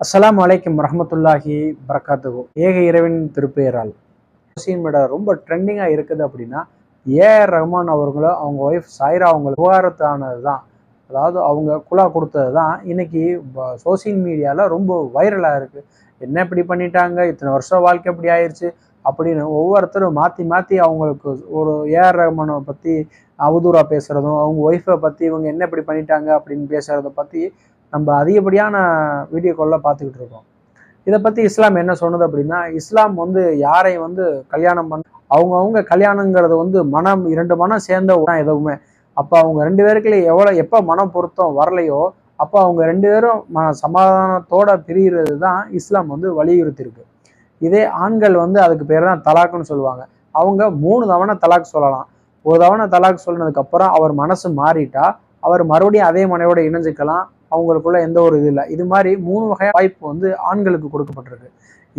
அஸ்லாம் அலைக்கும் ரஹமத்துல்லாஹி பரக்காத்துகு ஏக இறைவன் திருப்பெயரால். முஸ்லீம் மீடியா ரொம்ப ட்ரெண்டிங்காக இருக்குது அப்படின்னா ஏஆர் ரஹ்மான் அவர்களும் அவங்க ஒய்ஃப் சாய்ரா அவங்க விவகாரத்தானது தான் அதாவது அவங்க குலா கொடுத்தது தான் இன்னைக்கு சோசியல் மீடியாவில் ரொம்ப வைரலாக இருக்குது என்ன இப்படி பண்ணிட்டாங்க? இத்தனை வருஷம் வாழ்க்கை இப்படி ஆயிடுச்சு அப்படின்னு ஒவ்வொருத்தரும் மாற்றி மாற்றி அவங்களுக்கு ஒரு ஏஆர் ரஹ்மானை பற்றி அவதூறாக பேசுகிறதும் அவங்க ஒய்ஃபை பற்றி இவங்க என்ன இப்படி பண்ணிட்டாங்க அப்படின்னு பேசுகிறத பற்றி நம்ம அதிகப்படியான வீடியோக்களில் பார்த்துக்கிட்டு இருக்கோம். இதை பற்றி இஸ்லாம் என்ன சொன்னது அப்படின்னா இஸ்லாம் வந்து யாரை வந்து கல்யாணம் பண்ண அவங்கவுங்க கல்யாணங்கிறது வந்து மனம் இரண்டு மனம் சேர்ந்த எதுவுமே. அப்போ அவங்க ரெண்டு பேருக்குள்ள எவ்வளோ எப்போ மனம் பொருத்தம் வரலையோ அப்போ அவங்க ரெண்டு பேரும் ம சமாதானத்தோட பிரிகிறது தான் இஸ்லாம் வந்து வலியுறுத்தியிருக்கு. இதே ஆண்கள் வந்து அதுக்கு பேர் தான் தலாக்குன்னு சொல்லுவாங்க. அவங்க மூணு தவணை தலாக் சொல்லலாம். ஒரு தவணை தலாக் சொன்னதுக்கப்புறம் அவர் மனசு மாறிட்டா அவர் மறுபடியும் அதே மனைவோட இணைஞ்சிக்கலாம். அவங்களுக்குள்ள எந்த ஒரு இது இல்லை. இது மாதிரி மூணு வகை வாய்ப்பு வந்து ஆண்களுக்கு கொடுக்கப்பட்டிருக்கு.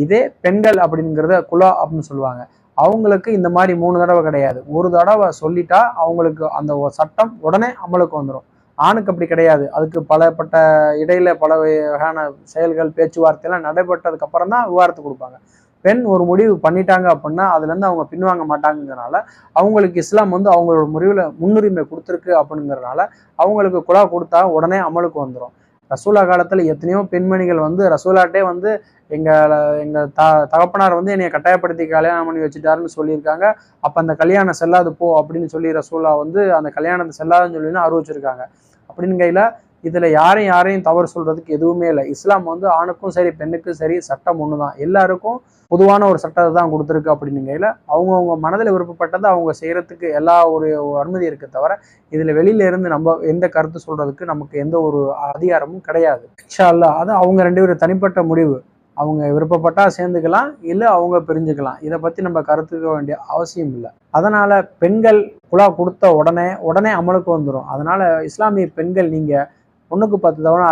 இதே பெண்கள் அப்படிங்கிறத குலா அப்படின்னு சொல்லுவாங்க. அவங்களுக்கு இந்த மாதிரி மூணு தடவை கிடையாது. ஒரு தடவை சொல்லிட்டா அவங்களுக்கு அந்த சட்டம் உடனே அமலுக்கு வந்துடும் ஆணுக்கு அப்படி கிடையாது. அதுக்கு பலப்பட்ட இடையில பல வகையான செயல்கள் பேச்சுவார்த்தையெல்லாம் நடைபெற்றதுக்கு அப்புறம் தான் விவாரத்து கொடுப்பாங்க. பெண் ஒரு முடிவு பண்ணிட்டாங்க அப்படின்னா அதுலேருந்து அவங்க பின்வாங்க மாட்டாங்கிறனால அவங்களுக்கு இஸ்லாம் வந்து அவங்களோட முடிவில் முன்னுரிமை கொடுத்துருக்கு அப்படிங்கிறனால அவங்களுக்கு குலா கொடுத்தா உடனே அமலுக்கு வந்துடும் ரசூலா காலத்தில் எத்தனையோ பெண்மணிகள் வந்து ரசூலாட்டே வந்து எங்கள் எங்கள் த தகப்பனார் வந்து என்னை கட்டாயப்படுத்தி கல்யாணம் பண்ணி வச்சுட்டாருன்னு சொல்லியிருக்காங்க. அப்போ அந்த கல்யாணம் செல்லாது போ அப்படின்னு சொல்லி ரசூலா வந்து அந்த கல்யாணத்தை செல்லாதுன்னு சொல்லி அறிவிச்சிருக்காங்க. அப்படின்னு கையில் இதில் யாரையும் யாரையும் தவறு சொல்கிறதுக்கு எதுவுமே இல்லை. இஸ்லாம் வந்து ஆணுக்கும் சரி பெண்ணுக்கும் சரி சட்டம் ஒன்று தான் எல்லாருக்கும் பொதுவான ஒரு சட்டத்தை தான் கொடுத்துருக்கு அப்படின்னுங்கையில் அவங்கவுங்க மனதில் விருப்பப்பட்டதை அவங்க செய்கிறதுக்கு எல்லா ஒரு அனுமதி இருக்க தவிர இதில் வெளியில இருந்து நம்ம எந்த கருத்து சொல்கிறதுக்கு நமக்கு எந்த ஒரு அதிகாரமும் கிடையாது. இன்ஷா அது அவங்க ரெண்டு பேரும் தனிப்பட்ட முடிவு. அவங்க விருப்பப்பட்டா சேர்ந்துக்கலாம் இல்லை அவங்க பிரிஞ்சுக்கலாம். இதை பற்றி நம்ம கருத்துக்க வேண்டிய அவசியம் இல்லை. அதனால் பெண்கள் குழா கொடுத்த உடனே உடனே அமலுக்கு வந்துடும் அதனால் இஸ்லாமிய பெண்கள் நீங்கள் ஒன்றுக்கு பத்து தவணை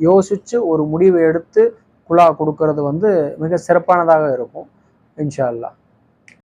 யோசித்து ஒரு முடிவை எடுத்து குழா கொடுக்கறது வந்து மிக சிறப்பானதாக இருக்கும் இன்ஷா அல்லா